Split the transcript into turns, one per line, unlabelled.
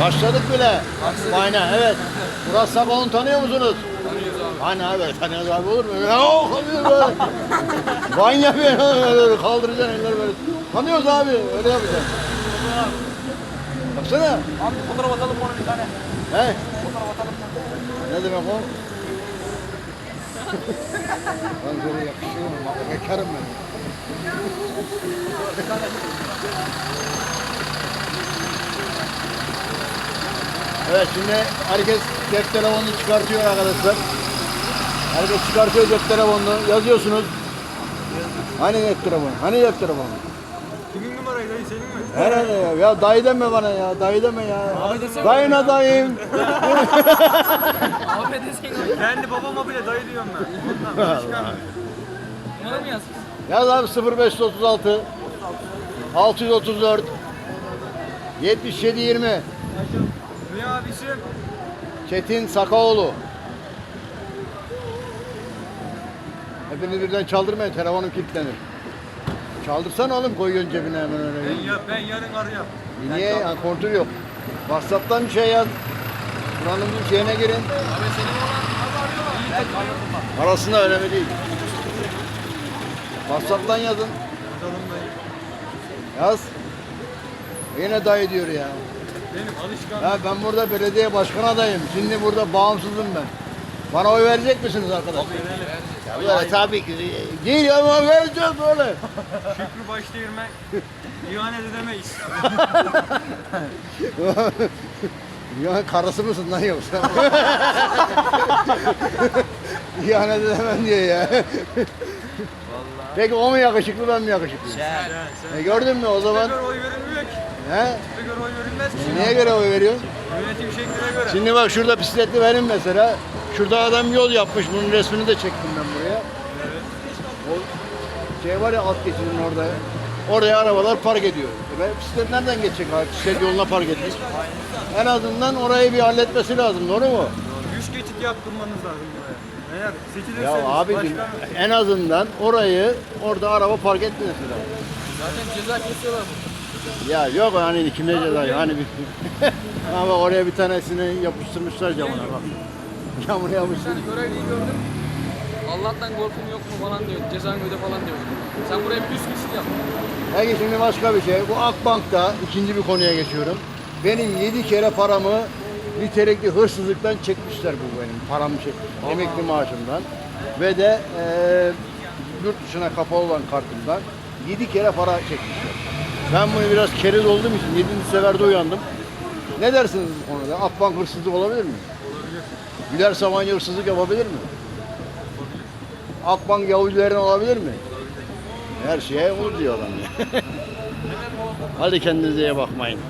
Başladık bile. Aynen evet. Murat Sakal'ını tanıyor musunuz?
Tanıyoruz abi.
Hani abi tanıyoruz abi olur mu? Ya o kalıyor böyle. Bir böyle kaldıracaksın elleri böyle. Tanıyoruz abi öyle yapacaksın. Baksana.
Abi fotoğraf atalım ona bir tane.
He?
Fotoğraf atalım.
Ne demek o? ben böyle yakışıyor mu? Bak bekarım ben. Evet şimdi herkes cep telefonunu çıkartıyor arkadaşlar. Herkes çıkartıyor cep telefonunu. Yazıyorsunuz. Hani cep telefonu? Hani cep telefonu?
Kimin numarayı dayı senin mi?
Herhalde ya. Ya dayı deme bana ya. Dayı deme ya.
Abi desene.
Dayına dayım.
Abi desene. Kendi babama bile dayı diyorum ben. Ondan başka. Numara mı yazdın?
Yaz abi 0536 634 77 20
Dünya abisim.
Çetin Sakaoğlu. Hepiniz birden çaldırmayın telefonum kilitlenir. Çaldırsan oğlum koyuyorsun cebine hemen öyle.
Ben, ya, ben yarın arayacağım.
Niye? Ya, kontrol yok. Whatsapp'tan bir şey yaz. Buranın bir şeyine girin.
Abi senin olan arıyorlar.
Arasında önemli değil. Whatsapp'tan yazın. Yaz. Yine dayı diyor ya.
Benim alışkanlığım.
Ya ben burada belediye başkan adayım. Şimdi burada bağımsızım ben. Bana oy verecek misiniz arkadaşlar? Ya, tabii ki. Değil ama vereceğiz böyle.
Şükrü Başdeğirmen. İhanet edemeyiz.
ya karısı mısın lan yoksa? İhanet edemem diyor ya. Peki o mu yakışıklı ben mi yakışıklı?
Sen. Sen.
E gördün mü o zaman?
Oy verilmiyor ki.
He?
Bize göre oy verilmez ki.
Neye göre oy veriyorsun?
Yönetim şekline göre.
Şimdi bak şurada bisikletli benim mesela. Şurada adam yol yapmış. Bunun resmini de çektim ben buraya. O şey var ya alt geçidin orada. Oraya arabalar park ediyor. E ben bisiklet nereden geçecek abi? Bisiklet yoluna park etmiş. En azından orayı bir halletmesi lazım. Doğru mu?
Güç geçit yaptırmanız lazım buraya. Eğer seçilirseniz
Ya abicim
başkan-
en azından orayı orada araba park etmesi lazım.
Zaten ceza kesiyorlar
Ya yok hani kime ceza hani bir ama oraya bir tanesini yapıştırmışlar camına bak. Camına yapıştırmışlar.
Yani görevliyi gördüm. Allah'tan korkum yok mu falan diyor. Cezanı öde falan diyor. Sen buraya bir üst yap.
Peki şimdi başka bir şey. Bu Akbank'ta ikinci bir konuya geçiyorum. Benim yedi kere paramı nitelikli hırsızlıktan çekmişler bu benim. Paramı çekmiş. Emekli maaşımdan. Ve de eee yurt dışına kapalı olan kartımdan yedi kere para çekmişler. Ben bunu biraz keriz olduğum için yedinci seferde uyandım. Ne dersiniz bu konuda? Akbank hırsızlık olabilir mi? Olabilir. Güler Sabancı hırsızlık yapabilir mi? Akbank Yahudilerin olabilir mi? Her şeye olur diyor adam. Hadi kendinize iyi bakmayın.